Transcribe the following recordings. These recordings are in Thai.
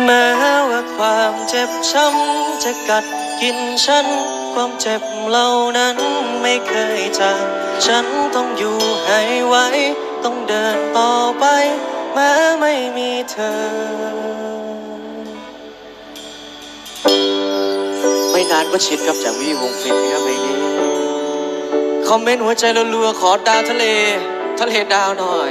แม้ว่าความเจ็บช้ำจะกัดกินฉัน ความเจ็บเหล่านั้นไม่เคยจางฉันต้องอยู่ให้ไหวต้องเดินต่อไป แม้ไม่มีเธอ ไม่นานก็ชินครับจากวิวงฟินครับเพลงนี้ คอมเมนต์หัวใจรัวๆขอดาวทะเล ทะเลดาวหน่อย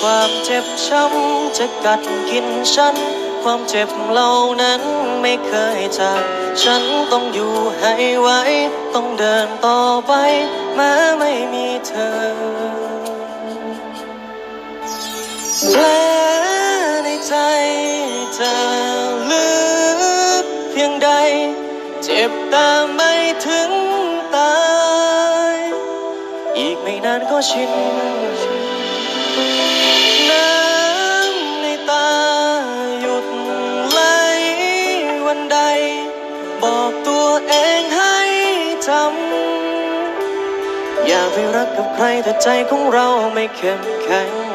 ความเจ็บช้ำจะกัดกินฉัน ความเจ็บเหล่านั้นไม่เคยจางฉันต้องอยู่ให้ไหวต้องเดินต่อไปแม้ไม่มีเธอแผลในใจจะลึกเพียงใด เจ็บแต่ไม่ถึงตาย อีกไม่นานก็ชิน น้ำในตาหยุดไหลวันใด บอกตัวเองให้จำ อย่าไปรักกับใครถ้าใจของเราไม่เข้มแข็ง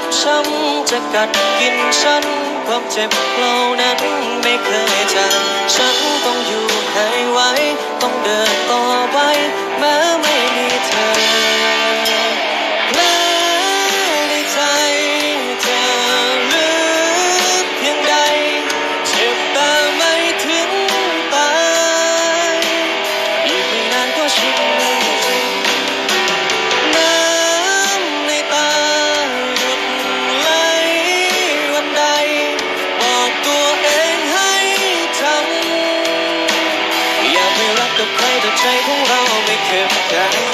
บช้ำจะกัดกินฉัน ความเจ็บเหล่านั้นไม่เคยจางฉันต้องอยู่ให้ไหวต้องเดินำอย่าไปรั